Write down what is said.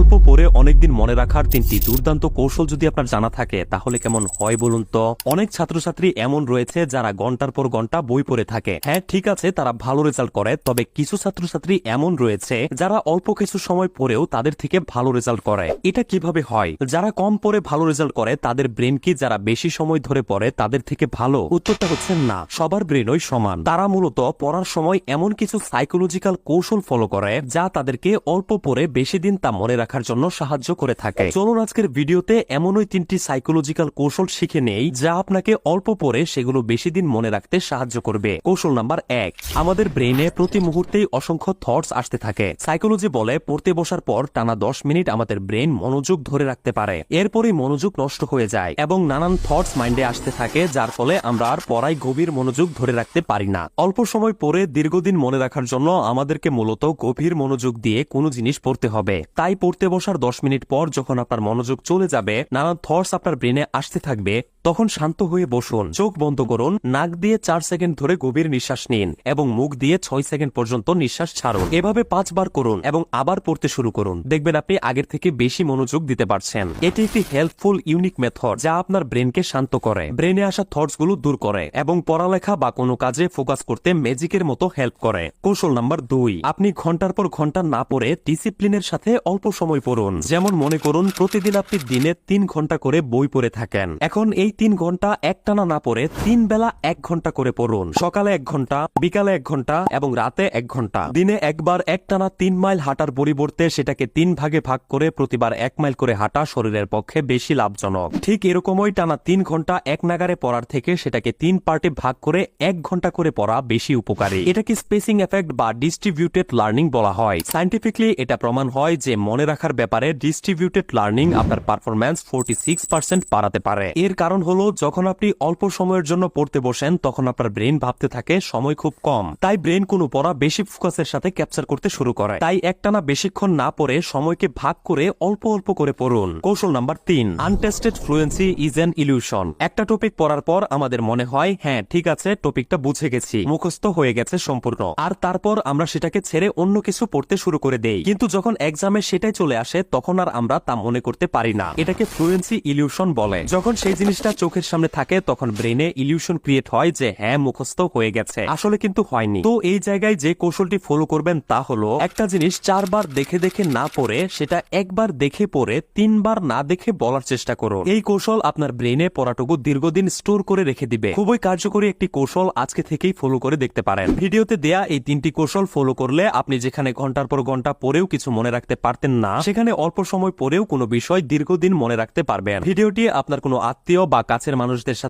অল্প পরে অনেকদিন মনে রাখার তিনটি দুর্দান্ত কৌশল যদি আপনার জানা থাকে, তাহলে কেমন হয় বলুন তো? অনেক ছাত্রছাত্রী এমন রয়েছে যারা ঘণ্টার পর ঘণ্টা বই পড়ে থাকে। হ্যাঁ ঠিক আছে, তারা ভালো রেজাল্ট করে, তবে কিছু ছাত্রছাত্রী এমন রয়েছে যারা অল্প কিছু সময় পরেও তাদের থেকে ভালো রেজাল্ট করে। এটা কীভাবে হয়? যারা কম পরে ভালো রেজাল্ট করে, তাদের ব্রেন কি যারা বেশি সময় ধরে পড়ে, তাদের থেকে ভালো? উত্তরটা হচ্ছে না, সবার ব্রেনই সমান। তারা মূলত পড়ার সময় এমন কিছু সাইকোলজিক্যাল কৌশল ফলো করে, যা তাদেরকে অল্প পরে বেশি দিন তা মনে রাখার জন্য সাহায্য করে থাকে। চলুন আজকের ভিডিওতে এমনই তিনটি সাইকোলজিক্যাল কৌশল শিখে নেই যা আপনাকে অল্প পরে সেগুলো বেশি দিন মনে রাখতে সাহায্য করবে। কৌশল নাম্বার এক আমাদের ব্রেনে প্রতি মুহূর্তেই অসংখ্য থটস আসতে থাকে। সাইকোলজি বলে পড়তে বসার পর টানা দশ মিনিট আমাদের ব্রেন মনোযোগ ধরে রাখতে পারে। এরপরই মনোযোগ নষ্ট হয়ে যায় এবং নানান থটস মাইন্ডে আসতে থাকে যার ফলে আমরা আর পড়ায় গভীর মনোযোগ ধরে রাখতে পারি না। অল্প সময় পরে দীর্ঘদিন মনে রাখার জন্য আমাদেরকে মূলত গভীর মনোযোগ দিয়ে কোনো জিনিস পড়তে হবে। তাই পড়তে বসার দশ মিনিট পর যখন আপনার মনোযোগ চলে যাবে, নানান থটস আপনার ব্রেনে আসতে থাকবে, তখন শান্ত হয়ে বসুন। চোখ বন্ধ করুন, নাক দিয়ে চার সেকেন্ড ধরে গভীর নিঃশ্বাস নিন এবং মুখ দিয়ে ছয় সেকেন্ড পর্যন্ত নিঃশ্বাস ছাড়ুন। এভাবে পাঁচবার করুন এবং আবার পড়তে শুরু করুন। দেখবেন আপনি আগের থেকে বেশি মনোযোগ দিতে পারছেন। এটি একটি হেল্পফুল ইউনিক মেথড যা আপনার ব্রেনকে শান্ত করে ব্রেনে আসা থটসগুলো দূর করে এবং পড়ালেখা বা কোনো কাজে ফোকাস করতে ম্যাজিকের মতো হেল্প করে। কৌশল নাম্বার দুই, আপনি ঘণ্টার পর ঘণ্টা না পড়ে ডিসিপ্লিনের সাথে অল্প সময় পড়ুন। যেমন মনে করুন, প্রতিদিন আপনি দিনে তিন ঘণ্টা করে বই পড়ে থাকেন। এখন এই তিন ঘণ্টা একটানা না পড়ে তিন বেলা এক ঘণ্টা করে পড়ুন। সকালে এক ঘণ্টা, বিকালে এক ঘণ্টা এবং রাতে এক ঘণ্টা। দিনে একবার একটানা তিন মাইল হাঁটার পরিবর্তে সেটাকে তিন ভাগে ভাগ করে প্রতিবার এক মাইল করে হাঁটা শরীরের পক্ষে বেশি লাভজনক। ঠিক এরকমই টানা তিন ঘণ্টা এক নাগারে পড়ার থেকে সেটাকে তিন পার্টে ভাগ করে এক ঘণ্টা করে পড়া বেশি উপকারী। এটাকে স্পেসিং এফেক্ট বা ডিস্ট্রিবিউটেড লার্নিং বলা হয়। সাইন্টিফিকলি এটা প্রমাণ হয় যে মনে রাখার ব্যাপারে ডিস্ট্রিবিউটেড লার্নিং আপনার পারফরম্যান্স ফোর্টি সিক্স পার্সেন্ট বাড়াতে পারে। এর কারণ হলো, যখন আপনি অল্প সময়ের জন্য পড়তে বসেন, তখন আপনার ব্রেন ভাবতে থাকে, সময় খুব কম। তাই ব্রেন কোনো পড়া বেশি ফোকাসের সাথে ক্যাপচার করতে শুরু করে। তাই একটানা বেশিক্ষণ না পড়ে সময়কে ভাগ করে অল্প অল্প করে পড়ুন। কৌশল নাম্বার তিন untested fluency is an illusion একটা টপিক পড়ার পর আমাদের মনে হয় হ্যাঁ ঠিক আছে টপিকটা বুঝে গেছি, মুখস্থ হয়ে গেছে সম্পূর্ণ। আর তারপর আমরা সেটাকে ছেড়ে অন্য কিছু পড়তে শুরু করে দেই। কিন্তু যখন এক্সামে সেটাই চলে আসে, তখন আর আমরা তা মনে করতে পারি না। এটাকে ফ্লুয়েন্সি ইলিউশন বলে। যখন সেই জিনিসটা চোখের সামনে থাকে, তখন ব্রেনে ইলিউশন ক্রিয়েট হয় যে হ্যাঁ মুখস্থ হয়ে গেছে। আসলে কিন্তু হয়নি। তো এই জায়গায় যে কৌশলটি ফলো করবেন তা হলো, একটা জিনিস চারবার দেখে দেখে না পড়ে, সেটা একবার দেখে পড়ে, তিনবার না দেখে বলার চেষ্টা করুন। এই কৌশল আপনার ব্রেনে পড়াটুকু দীর্ঘদিন স্টোর করে রেখে দিবে। খুবই কার্যকরী একটি কৌশল আজকে থেকেই ফলো করে দেখতে পারেন। ভিডিওতে দেয়া এই তিনটি কৌশল ফলো করলে আপনি যেখানে ঘণ্টার পর ঘণ্টা পরেও কিছু মনে রাখতে পারতেন না, সেখানে অল্প সময় পরেও কোনো বিষয় দীর্ঘদিন মনে রাখতে পারবেন ভিডিওটি আপনার কোনো আত্মীয় বা কাছের মানুষদের সাথে